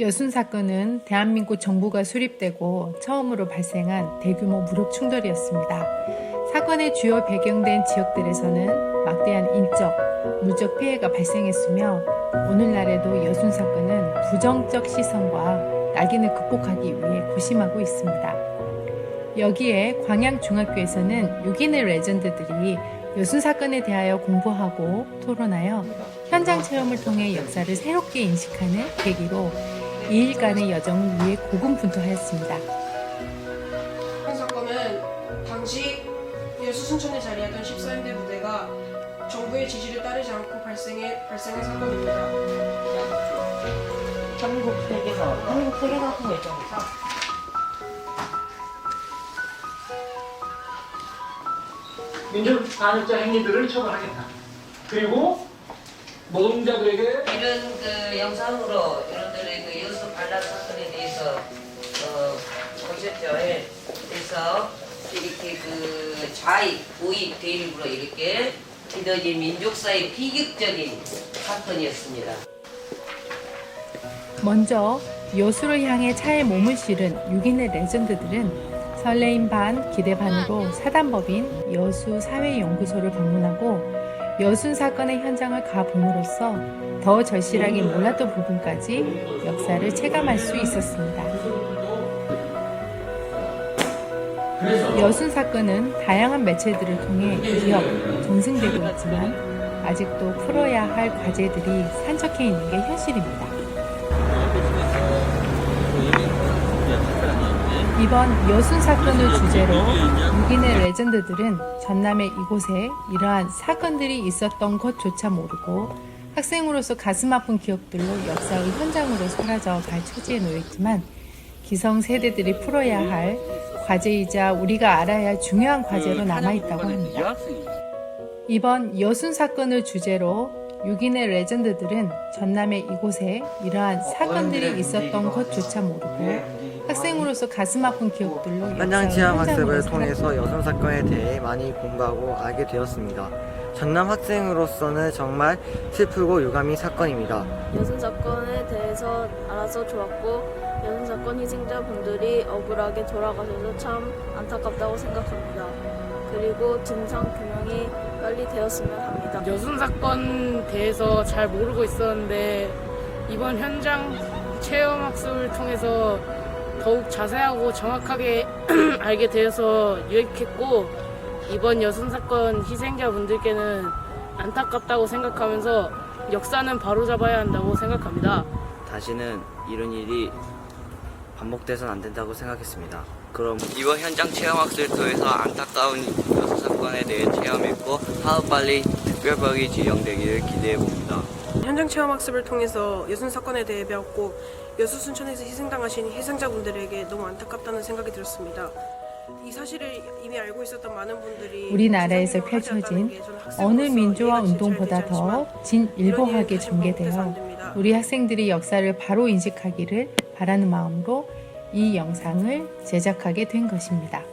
여순 사건은 대한민국 정부가 수립되고 처음으로 발생한 대규모 무력 충돌이었습니다. 사건의 주요 배경된 지역들에서는 막대한 인적, 물적 피해가 발생했으며 오늘날에도 여순 사건은 부정적 시선과 낙인을 극복하기 위해 고심하고 있습니다. 여기에 광양중학교에서는 6인의 레전드들이 여순 사건에 대하여 공부하고 토론하여 현장 체험을 통해 역사를 새롭게 인식하는 계기로 2일간의 여정을 위해 고군분투하였습니다. 이 사건은 당시 여수 순천에 자리하던 14연대 부대가 정부의 지시를 따르지 않고 발생해, 발생한 사건입니다. 한국 세계사, 한국 세계사 같은 거 있잖아. 민족 반역자 행위들을 처벌하겠다. 그리고 노동자들에게 이런 그 영상으로 그래서 이렇게 그 좌익, 우익 대립으로 이렇게 빚어진 민족사의 비극적인 사건이었습니다. 먼저 여수를 향해 차에 몸을 실은 6인의 레전드들은 설레임 반 기대 반으로 사단법인 여수 사회연구소를 방문하고 여순 사건의 현장을 가봄으로써 더 절실하게 몰랐던 부분까지 역사를 체감할 수 있었습니다. 여순 사건은 다양한 매체들을 통해 기억, 전승되고 있지만 아직도 풀어야 할 과제들이 산적해 있는 게 현실입니다. 이번 여순 사건을 주제로 6인의 레전드들은 전남의 이곳에 이러한 사건들이 있었던 것조차 모르고 학생으로서 가슴 아픈 기억들로 역사의 현장으로 사라져 갈 처지에 놓였지만 기성 세대들이 풀어야 할 과제이자 우리가 알아야 할 중요한 과제로 남아있다고 합니다. 이번 여순 사건을 주제로 6인의 레전드들은 전남의 이곳에 이러한 사건들이 있었던 것조차 모르고 학생으로서 가슴 아픈 기억들로 현장 체험 학습을 통해서 여성 사건에 대해 많이 공부하고 알게 되었습니다. 전남 학생으로서는 정말 슬프고 유감인 사건입니다. 여순 사건에 대해서 알아서 좋았고 여순 사건 희생자분들이 억울하게 돌아가셔서 참 안타깝다고 생각합니다. 그리고 진상 규명이 빨리 되었으면 합니다. 여순 사건 대해서 잘 모르고 있었는데 이번 현장 체험 학습을 통해서 더욱 자세하고 정확하게 알게 되어서 유익했고 이번 여순 사건 희생자분들께는 안타깝다고 생각하면서 역사는 바로잡아야 한다고 생각합니다. 다시는 이런 일이 반복돼서는 안 된다고 생각했습니다. 그럼 이번 현장 체험학습을 통해서 안타까운 여수 사건에 대해 체험했고 하루빨리 특별법이 지정되기를 기대해 봅니다. 현장 체험 학습을 통해서 여순 사건에 대해 배웠고 여수 순천에서 희생당하신 희생자분들에게 너무 안타깝다는 생각이 들었습니다. 이 사실을 이미 알고 있었던 많은 분들이 우리나라에서 펼쳐진 어느 민주화 운동보다 더 진일보하게 전개되어. 우리 학생들이 역사를 바로 인식하기를 바라는 마음으로 이 영상을 제작하게 된 것입니다.